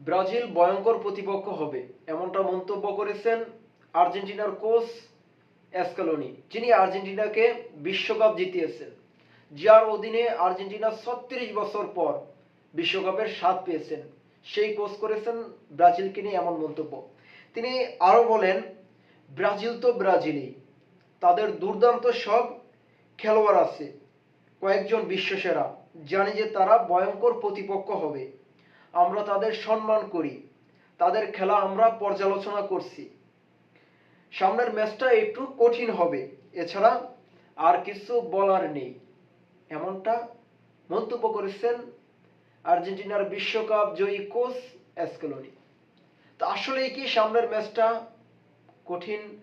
Brazil ভয়ঙ্কর প্রতিপক্ষ হবে, এমনটা মন্তব্য করেছেন আর্জেন্টিনার কোচ এসকালোনি, যিনি আর্জেন্টিনাকে বিশ্বকাপ জিতিয়েছেন। যার অধীনে আর্জেন্টিনা ছত্রিশ বছর পর বিশ্বকাপের স্বাদ পেয়েছেন। সেই কোচ করেছেন ব্রাজিলকে নিয়ে এমন মন্তব্য। তিনি আরও বলেন, ব্রাজিল তো ব্রাজিলই। তাদের দুর্দান্ত সব খেলোয়াড় আছে, কয়েকজন বিশ্বসেরা, জানি যে তারা ভয়ঙ্কর প্রতিপক্ষ হবে। আমরা তাদের সম্মান করি। তাদের খেলা আমরা পর্যালোচনা করছি। সামনের ম্যাচটা একটু কঠিন হবে, এছাড়া আর কিছু বলার নেই। এমনটা মন্তব্য করেছেন আর্জেন্টিনার বিশ্বকাপ জয়ী কোচ এসকেলোনি। তো আসলে কি সামনের ম্যাচটা কঠিন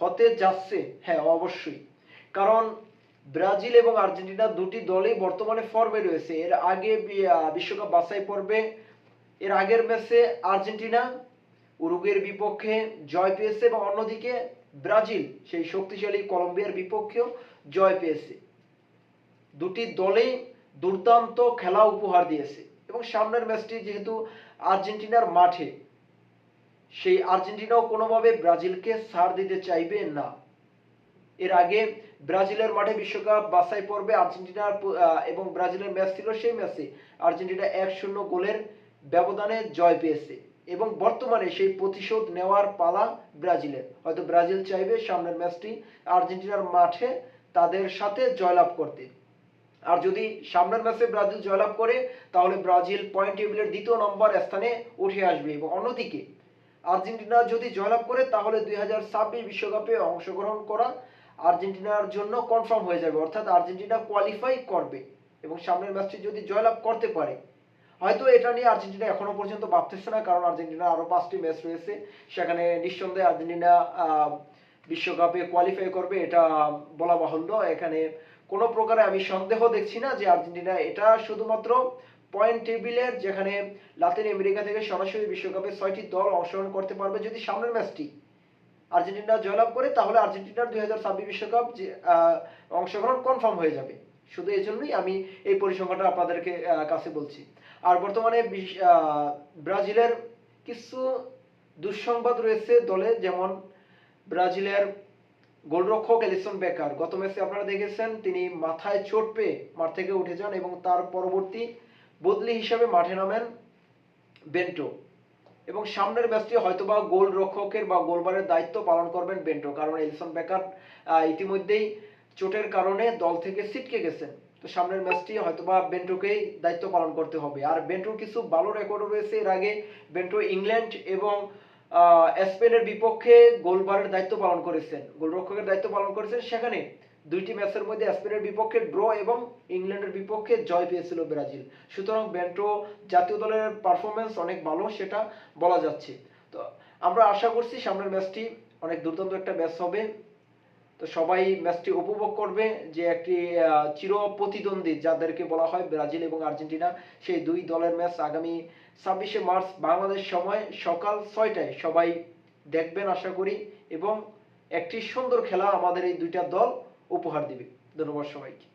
হতে যাচ্ছে? হ্যাঁ অবশ্যই। কারণ ব্রাজিল এবং আর্জেন্টিনা দুটি দলই বর্তমানে ফর্মে রয়েছে। এর আগে বিশ্বকাপ বাছাই পর্বে, এর আগের ম্যাচে আর্জেন্টিনা, উরুগুয়ের বিপক্ষে জয় পেয়েছে এবং অন্যদিকে ব্রাজিল, সেই শক্তিশালী কলম্বিয়ার বিপক্ষেও জয় পেয়েছে। দুটি দলেই দুর্দান্ত খেলা উপহার দিয়েছে এবং সামনের ম্যাচটি যেহেতু আর্জেন্টিনার মাঠে, সেই আর্জেন্টিনাও কোনোভাবে ব্রাজিলকে ছাড় দিতে চাইবে না। এর আগে ব্রাজিলের মাঠে বিশ্বকাপ, বাছাই পর্বে আর্জেন্টিনার এবং ব্রাজিলের ম্যাচ ছিল সেই ম্যাচে। আর্জেন্টিনা এক শূন্য গোলের ব্যবধানে জয় পেয়েছে এবং বর্তমানে সেই প্রতিশোধ নেওয়ার পালা ব্রাজিলের। হয়তো ব্রাজিল চাইবে সামনের ম্যাচটি আর্জেন্টিনার মাঠে তাদের সাথে জয়লাভ করতে। আর যদি সামনের ম্যাচে ব্রাজিল জয়লাভ করে, তাহলে ব্রাজিল পয়েন্ট টেবিলের দ্বিতীয় নম্বর স্থানে উঠে আসবে এবং অন্যদিকে আর্জেন্টিনা যদি জয়লাভ করে, তাহলে দুই বিশ্বকাপে অংশগ্রহণ করা আর্জেন্টিনার জন্য কনফার্ম হয়ে যাবে, অর্থাৎ আর্জেন্টিনা কোয়ালিফাই করবে এবং সামনের ম্যাচটি যদি জয়লাভ করতে পারে। হয়তো এটা নিয়ে আর্জেন্টিনা এখনও পর্যন্ত ভাবতেছে না, কারণ আর্জেন্টিনা আরও পাঁচটি ম্যাচ রয়েছে। সেখানে নিঃসন্দেহে আর্জেন্টিনা বিশ্বকাপে কোয়ালিফাই করবে, এটা বলা বাহুল্য। এখানে কোনো প্রকারে আমি সন্দেহ দেখছি না যে আর্জেন্টিনা এটা শুধুমাত্র পয়েন্ট টেবিলের যেখানে লাতিন আমেরিকা থেকে সরাসরি বিশ্বকাপে ছয়টি দল অংশগ্রহণ করতে পারবে যদি সামনের ম্যাচটি আর্জেন্টিনা জয়লাভ করে, তাহলে আর্জেন্টিনার দুই হাজার ছাব্বিশ বিশ্বকাপ অংশগ্রহণ কনফার্ম হয়ে যাবে। শুধু এই জন্যই আমি এই পরিসংখ্যানটা আপনাদেরকে কাছে বলছি। আর বর্তমানে ব্রাজিলের কিছু দুঃসংবাদ রয়েছে দলে, যেমন ব্রাজিলের গোলরক্ষক এলিসন বেকার। গত ম্যাচে আপনারা দেখেছেন, তিনি মাথায় চোট পেয়ে মাঠ থেকে উঠে যান এবং তার পরবর্তী বদলি হিসাবে মাঠে নামেন বেন্টো। এবং সামনের ম্যাচটি হয়তোবা গোল রক্ষকের বা গোলবারের দায়িত্ব পালন করবেন বেন্টো, কারণ এলিসন বেকার ইতিমধ্যেই চোটের কারণে দল থেকে ছিটকে গেছেন। তো সামনের ম্যাচটি হয়তোবা বেন্টোকেই দায়িত্ব পালন করতে হবে। আর বেন্টোর কিছু ভালো রেকর্ডও রয়েছে। এর আগে বেন্টো ইংল্যান্ড এবং স্পেনের বিপক্ষে গোলবারের দায়িত্ব পালন করেছেন। গোলরক্ষকের দায়িত্ব পালন করেছেন সেখানে দুইটি ম্যাচের মধ্যে স্পেনের বিপক্ষে ড্র এবং ইংল্যান্ডের বিপক্ষে জয় পেয়েছিল ব্রাজিল। সুতরাং ব্যান্টো জাতীয় দলের পারফরমেন্স অনেক ভালো, সেটা বলা যাচ্ছে। তো আমরা আশা করছি সামনের ম্যাচটি অনেক দুর্দান্ত একটা ম্যাচ হবে। তো সবাই ম্যাচটি উপভোগ করবে যে একটি চির প্রতিদ্বন্দ্বী যাদেরকে বলা হয় ব্রাজিল এবং আর্জেন্টিনা, সেই দুই দলের ম্যাচ আগামী ছাব্বিশে মার্চ বাংলাদেশ সময় সকাল ছয়টায়। সবাই দেখবেন আশা করি এবং একটি সুন্দর খেলা আমাদের এই দুইটা দল উপহার দিবে। ধন্যবাদ সবাইকে।